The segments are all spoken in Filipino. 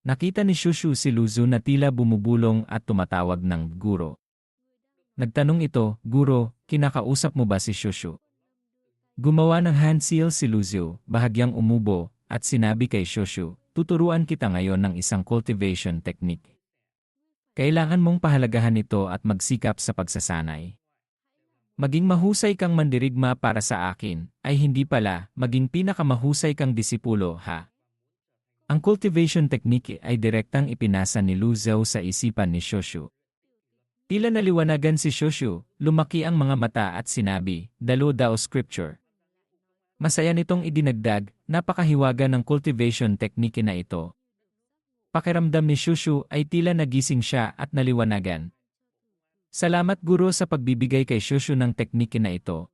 Nakita ni Shushu si Luzu na tila bumubulong at tumatawag ng guro. Nagtanong ito, Guro, kinakausap mo ba si Shushu? Gumawa ng hand seal si Luzu, bahagyang umubo, at sinabi kay Shushu, tuturuan kita ngayon ng isang cultivation technique. Kailangan mong pahalagahan ito at magsikap sa pagsasanay. Maging mahusay kang mandirigma para sa akin, ay hindi pala, maging pinakamahusay kang disipulo, ha? Ang cultivation technique ay direktang ipinasa ni Lu Zhou sa isipan ni Shoshu. Tila naliwanagan si Shoshu, lumaki ang mga mata at sinabi, Dalo daw scripture. Masaya nitong idinagdag, napakahiwaga ng cultivation technique na ito. Pakiramdam ni Shushu ay tila nagising siya at naliwanagan. Salamat guro sa pagbibigay kay Shushu ng teknike na ito.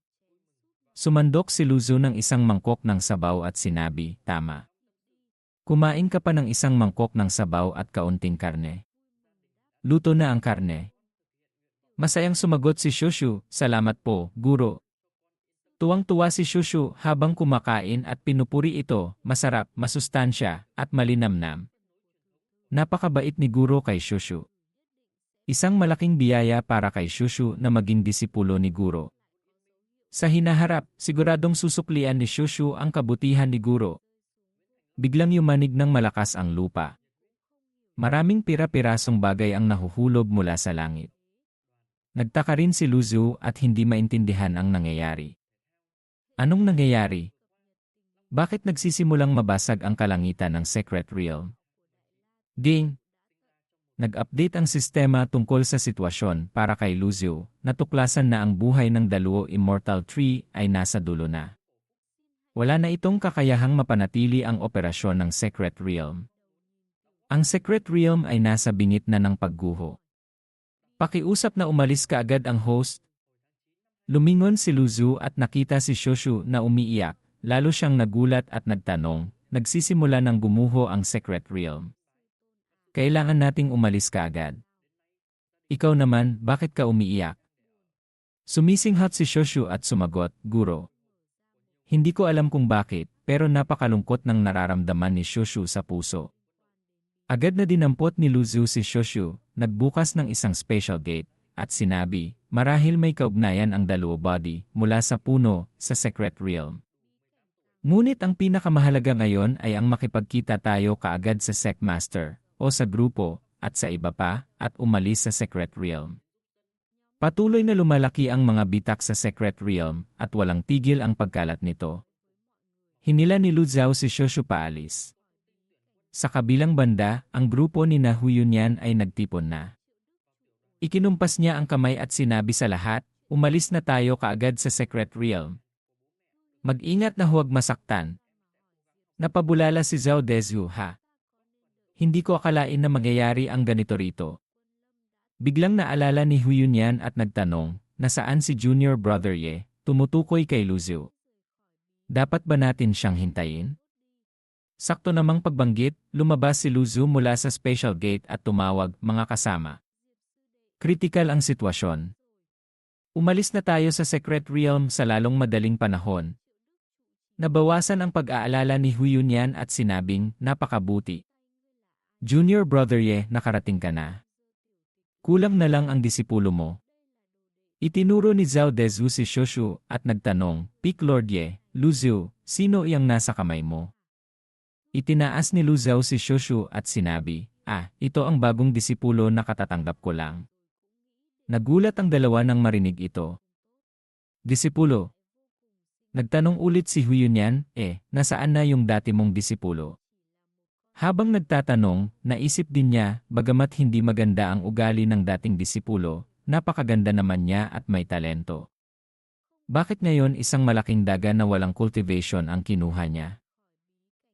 Sumandok si Luzu ng isang mangkok ng sabaw at sinabi, Tama. Kumain ka pa ng isang mangkok ng sabaw at kaunting karne. Luto na ang karne. Masayang sumagot si Shushu, Salamat po, guro. Tuwang-tuwa si Shushu habang kumakain at pinupuri ito, masarap, masustansya, at malinamnam. Napakabait ni Guro kay Shushu. Isang malaking biyaya para kay Shushu na maging disipulo ni Guro. Sa hinaharap, siguradong susuklian ni Shushu ang kabutihan ni Guro. Biglang yumanig ng malakas ang lupa. Maraming pira-pirasong bagay ang nahuhulog mula sa langit. Nagtaka rin si Luzu at hindi maintindihan ang nangyayari. Anong nangyayari? Bakit nagsisimulang mabasag ang kalangitan ng Secret Realm? Ding! Nag-update ang sistema tungkol sa sitwasyon para kay Luzio, natuklasan na ang buhay ng Daluo Immortal Tree ay nasa dulo na. Wala na itong kakayahang mapanatili ang operasyon ng Secret Realm. Ang Secret Realm ay nasa bingit na ng pagguho. Pakiusap na umalis kaagad ang host Lumingon si Luzu at nakita si Shoshu na umiiyak, lalo siyang nagulat at nagtanong, nagsisimula ng gumuho ang Secret Realm. Kailangan nating umalis kaagad. Ikaw naman, bakit ka umiiyak? Sumisinghat si Shoshu at sumagot, Guro. Hindi ko alam kung bakit, pero napakalungkot ng nararamdaman ni Shoshu sa puso. Agad na dinampot ni Luzu si Shoshu, nagbukas ng isang special gate, at sinabi, marahil may kaugnayan ang Daluo Body mula sa puno sa Secret Realm. Ngunit ang pinakamahalaga ngayon ay ang makipagkita tayo kaagad sa Secmaster o sa grupo at sa iba pa at umalis sa Secret Realm. Patuloy na lumalaki ang mga bitak sa Secret Realm at walang tigil ang pagkalat nito. Hinila ni Lu Zhao si Shoshu paalis. Sa kabilang banda, ang grupo ni Nahuyunyan ay nagtipon na. Ikinumpas niya ang kamay at sinabi sa lahat, umalis na tayo kaagad sa Secret Realm. Mag-ingat na huwag masaktan. Napabulala si Zhao Dezu ha. Hindi ko akalain na mangyayari ang ganito rito. Biglang naalala ni Huyunyan at nagtanong, nasaan si junior brother Ye, tumutukoy kay Luzu. Dapat ba natin siyang hintayin? Sakto namang pagbanggit, lumabas si Luzu mula sa special gate at tumawag, mga kasama. Critical ang sitwasyon. Umalis na tayo sa Secret Realm sa lalong madaling panahon. Nabawasan ang pag-aalala ni Huyunyan at sinabing, napakabuti. Junior brother Ye, nakarating ka na. Kulang na lang ang disipulo mo. Itinuro ni Zhao Dezu si Shoshu at nagtanong, Peak Lord Ye, Luzu, sino iyang nasa kamay mo? Itinaas ni Lu Zhao si Shoshu at sinabi, Ah, ito ang bagong disipulo na katatanggap ko lang. Nagulat ang dalawa nang marinig ito. Disipulo. Nagtanong ulit si Huyunyan, eh, nasaan na yung dati mong disipulo? Habang nagtatanong, naisip din niya, bagamat hindi maganda ang ugali ng dating disipulo, napakaganda naman niya at may talento. Bakit ngayon isang malaking daga na walang cultivation ang kinuha niya?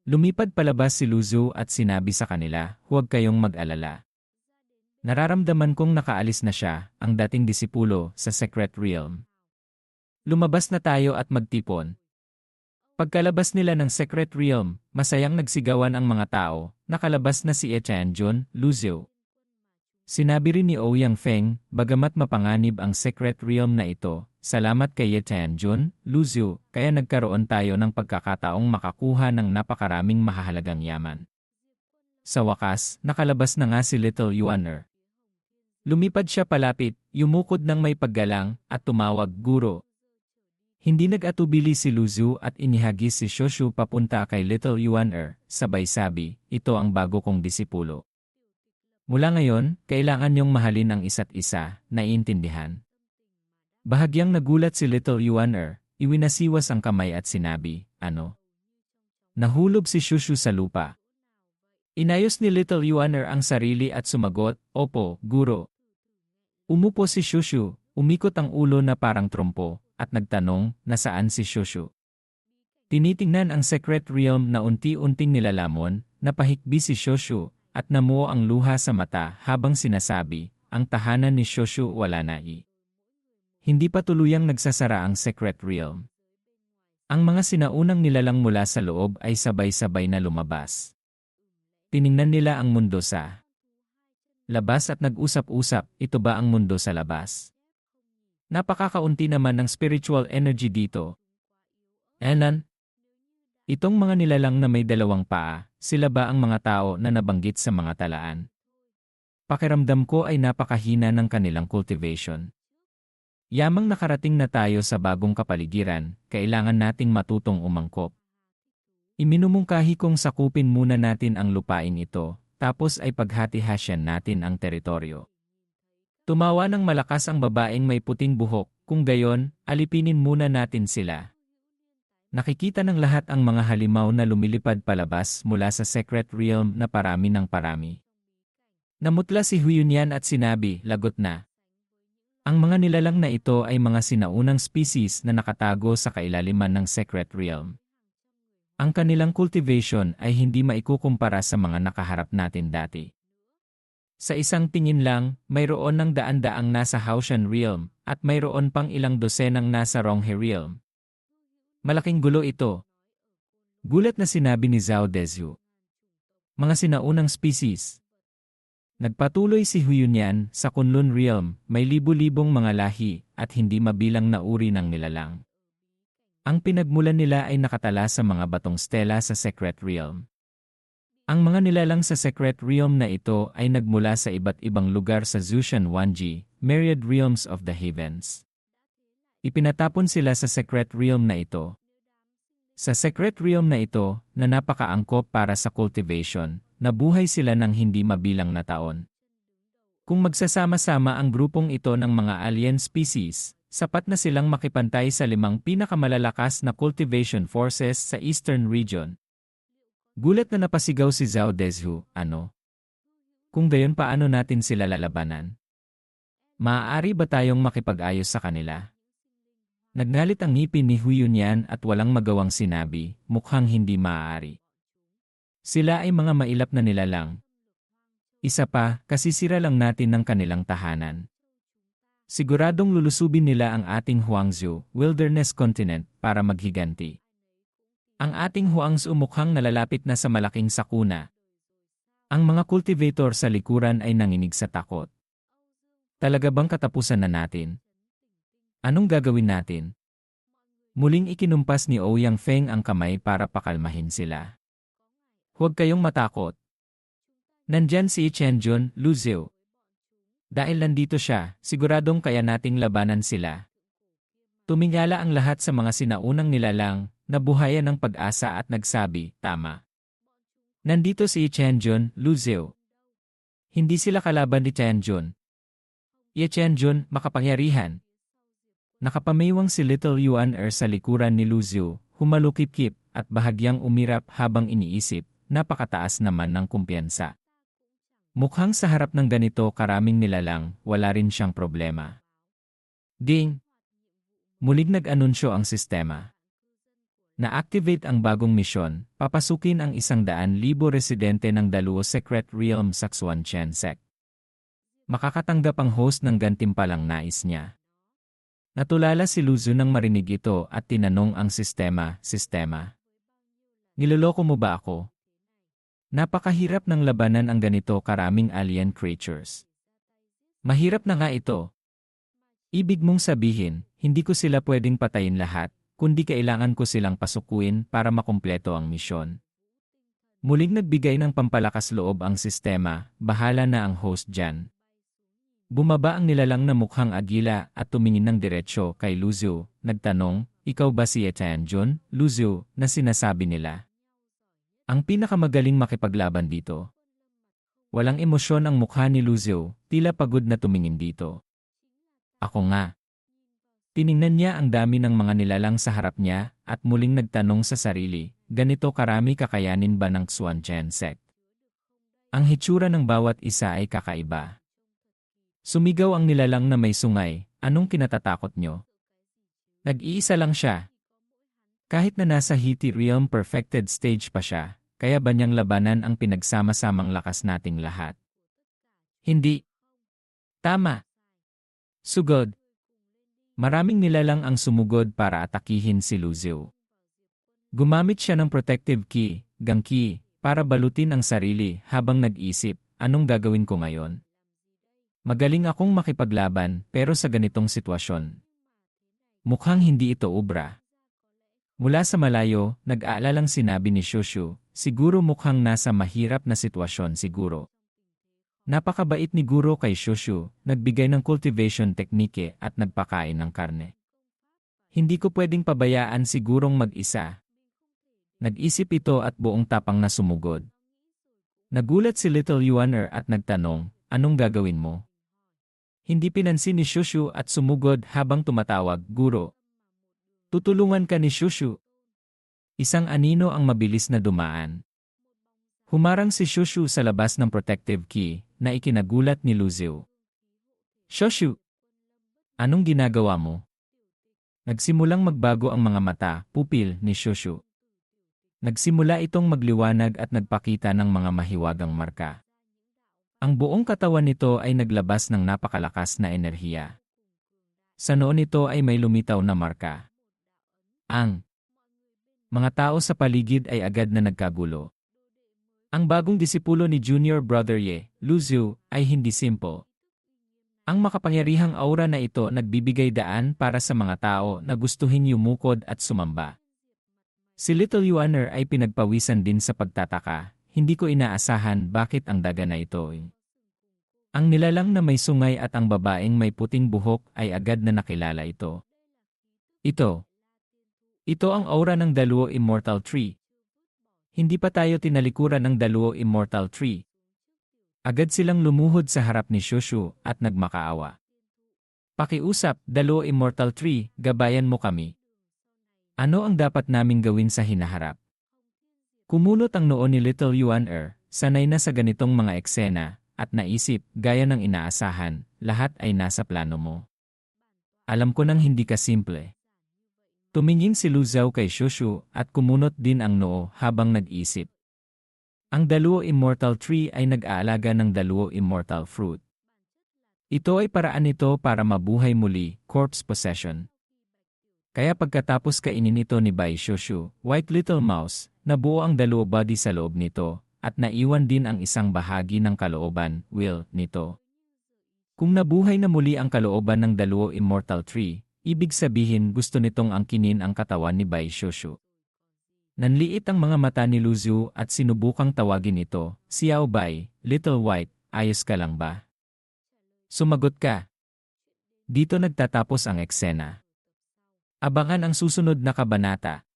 Lumipad palabas si Luzu at sinabi sa kanila, huwag kayong mag-alala. Nararamdaman kong nakaalis na siya, ang dating disipulo, sa Secret Realm. Lumabas na tayo at magtipon. Pagkalabas nila ng Secret Realm, masayang nagsigawan ang mga tao, nakalabas na si Echan Jun, Luzio. Sinabi rin ni Ouyang Feng, bagamat mapanganib ang Secret Realm na ito, salamat kay Echan Jun, Luzio, kaya nagkaroon tayo ng pagkakataong makakuha ng napakaraming mahahalagang yaman. Sa wakas, nakalabas na nga si Little Yuaner. Lumipad siya palapit, yumukod ng may paggalang, at tumawag guro. Hindi nag-atubili si Luzu at inihagis si Shoshu papunta kay Little Yuaner, sabay sabi, ito ang bago kong disipulo. Mula ngayon, kailangan niyong mahalin ang isa't isa, naiintindihan. Bahagyang nagulat si Little Yuaner, iwinasiwas ang kamay at sinabi, ano? Nahulog si Shushu sa lupa. Inayos ni Little Yuaner ang sarili at sumagot, Opo, guro. Umupo si Shushu, umikot ang ulo na parang trompo, at nagtanong, nasaan si Shushu? Tinitingnan ang secret realm na unti-unting nilalamon, napahikbi si Shoshu, at namuo ang luha sa mata habang sinasabi, ang tahanan ni Shoshu wala na i. Hindi pa tuluyang nagsasara ang secret realm. Ang mga sinaunang nilalang mula sa loob ay sabay-sabay na lumabas. Tiningnan nila ang mundo sa labas at nag-usap-usap, ito ba ang mundo sa labas? Napakakaunti naman ng spiritual energy dito. Enan, itong mga nilalang na may dalawang paa, sila ba ang mga tao na nabanggit sa mga talaan? Pakiramdam ko ay napakahina ng kanilang cultivation. Yamang nakarating na tayo sa bagong kapaligiran, kailangan nating matutong umangkop. Iminumungkahi kong sakupin muna natin ang lupain ito, tapos ay paghati-hasyan natin ang teritoryo. Tumawa ng malakas ang babaeng may puting buhok, kung gayon, alipinin muna natin sila. Nakikita ng lahat ang mga halimaw na lumilipad palabas mula sa secret realm na parami ng parami. Namutla si Huyunyan at sinabi, lagot na. Ang mga nilalang na ito ay mga sinaunang species na nakatago sa kailaliman ng secret realm. Ang kanilang cultivation ay hindi maikukumpara sa mga nakaharap natin dati. Sa isang tingin lang, mayroon ng daan-daang nasa Haushan realm at mayroon pang ilang dosenang nasa Ronghe realm. Malaking gulo ito. Gulat na sinabi ni Zhao Dezhu. Mga sinaunang species. Nagpatuloy si Huyunyan sa Kunlun realm, may libu-libong mga lahi at hindi mabilang na uri ng nilalang. Ang pinagmulan nila ay nakatala sa mga batong stela sa Secret Realm. Ang mga nilalang sa Secret Realm na ito ay nagmula sa iba't ibang lugar sa Zushan Wanji, Myriad Realms of the Heavens. Ipinatapon sila sa Secret Realm na ito. Sa Secret Realm na ito, na napakaangkop para sa cultivation, nabuhay sila ng hindi mabilang na taon. Kung magsasama-sama ang grupong ito ng mga alien species, sapat na silang makipantay sa limang pinakamalalakas na cultivation forces sa Eastern Region. Gulat na napasigaw si Zhao Dezhu, ano? Kung gayon paano natin sila lalabanan? Maaari ba tayong makipag-ayos sa kanila? Nagnalit ang ngipin ni Huyunyan at walang magawang sinabi, mukhang hindi maaari. Sila ay mga mailap na nilalang. Isa pa, kasisira lang natin ng kanilang tahanan. Siguradong lulusubin nila ang ating Huangzhou, Wilderness Continent, para maghiganti. Ang ating Huangzhou mukhang nalalapit na sa malaking sakuna. Ang mga cultivator sa likuran ay nanginig sa takot. Talaga bang katapusan na natin? Anong gagawin natin? Muling ikinumpas ni Ouyang Feng ang kamay para pakalmahin sila. Huwag kayong matakot. Nandyan si Chenjun, Luzio. Dahil nandito siya, siguradong kaya nating labanan sila. Tumingala ang lahat sa mga sinaunang nilalang, nabuhayan ng pag-asa at nagsabi, tama. Nandito si Chenjun, Luzio. Hindi sila kalaban ni Chenjun. Ye Chenjun, makapangyarihan. Nakapamiwang si Little Yuan Er sa likuran ni Luzio, humalukip-kip at bahagyang umirap habang iniisip, napakataas naman ng kumpiyansa. Mukhang sa harap ng ganito karaming nilalang, wala rin siyang problema. Ding! Mulig nag-anunsyo ang sistema. Na-activate ang bagong misyon, papasukin ang isang daan libo residente ng Daluo Secret Realm Saxuan Chensek. Makakatanggap ang host ng gantimpalang nais niya. Natulala si Luzu nang marinig ito at tinanong ang sistema, sistema. Niloloko mo ba ako? Napakahirap ng labanan ang ganito karaming alien creatures. Mahirap na nga ito. Ibig mong sabihin, hindi ko sila pwedeng patayin lahat, kundi kailangan ko silang pasukuin para makumpleto ang misyon. Muling nagbigay ng pampalakas loob ang sistema, bahala na ang host dyan. Bumaba ang nilalang na mukhang agila at tumingin ng diretsyo kay Luzio, nagtanong, ikaw ba si Etienne Jun, Luzio, na sinasabi nila? Ang pinakamagaling makipaglaban dito. Walang emosyon ang mukha ni Luzio, tila pagod na tumingin dito. Ako nga. Tiningnan niya ang dami ng mga nilalang sa harap niya at muling nagtanong sa sarili, ganito karami kakayanin ba ng Xuan Chen sect? Ang hitsura ng bawat isa ay kakaiba. Sumigaw ang nilalang na may sungay, anong kinatatakot nyo? Nag-iisa lang siya. Kahit na nasa Hiti Realm perfected stage pa siya, kaya ba niyang labanan ang pinagsama-samang lakas nating lahat? Hindi. Tama. Sugod. Maraming nilalang ang sumugod para atakihin si Luzio. Gumamit siya ng protective key, gangki, para balutin ang sarili habang nag-isip, anong gagawin ko ngayon? Magaling akong makipaglaban pero sa ganitong sitwasyon. Mukhang hindi ito ubra. Mula sa malayo, nag-aalalang sinabi ni Shushu, siguro mukhang nasa mahirap na sitwasyon siguro. Napakabait ni Guro kay Shushu, nagbigay ng cultivation teknike at nagpakain ng karne. Hindi ko pwedeng pabayaan sigurong mag-isa. Nag-isip ito at buong tapang na sumugod. Nagulat si Little Yuaner at nagtanong, anong gagawin mo? Hindi pinansin ni Shushu at sumugod habang tumatawag, Guro. Tutulungan ka ni Shushu. Isang anino ang mabilis na dumaan. Humarang si Shushu sa labas ng protective key na ikinagulat ni Luzio. Shushu! Anong ginagawa mo? Nagsimulang magbago ang mga mata, pupil ni Shushu. Nagsimula itong magliwanag at nagpakita ng mga mahiwagang marka. Ang buong katawan nito ay naglabas ng napakalakas na enerhiya. Sa noon nito ay may lumitaw na marka. Ang mga tao sa paligid ay agad na nagkagulo. Ang bagong disipulo ni Junior Brother Ye, Luzio, ay hindi simple. Ang makapangyarihang aura na ito nagbibigay daan para sa mga tao na gustuhin yumukod at sumamba. Si Little Yuaner ay pinagpawisan din sa pagtataka, hindi ko inaasahan bakit ang daga na ito. Ang nilalang na may sungay at ang babaeng may puting buhok ay agad na nakilala ito. Ito. Ito ang aura ng Daluo Immortal Tree. Hindi pa tayo tinalikuran ng Daluo Immortal Tree. Agad silang lumuhod sa harap ni Shushu at nagmakaawa. Pakiusap, Daluo Immortal Tree, gabayan mo kami. Ano ang dapat naming gawin sa hinaharap? Kumulot ang noo ni Little Yuan Er, sanay na sa ganitong mga eksena, at naisip, gaya ng inaasahan, lahat ay nasa plano mo. Alam ko nang hindi ka simple. Tumingin si Luzao kay Shushu at kumunot din ang noo habang nag-isip. Ang Daluo Immortal Tree ay nag-aalaga ng Daluo Immortal Fruit. Ito ay paraan nito para mabuhay muli, corpse possession. Kaya pagkatapos kainin ito ni Bai Shushu, White Little Mouse, nabuo ang Daluo body sa loob nito, at naiwan din ang isang bahagi ng kalooban, will, nito. Kung nabuhay na muli ang kalooban ng Daluo Immortal Tree, ibig sabihin gusto nitong angkinin ang katawan ni Bai Shoshu. Nanliit ang mga mata ni Luzu at sinubukang tawagin ito, Xiao Bai, Little White, ayos ka lang ba? Sumagot ka. Dito nagtatapos ang eksena. Abangan ang susunod na kabanata.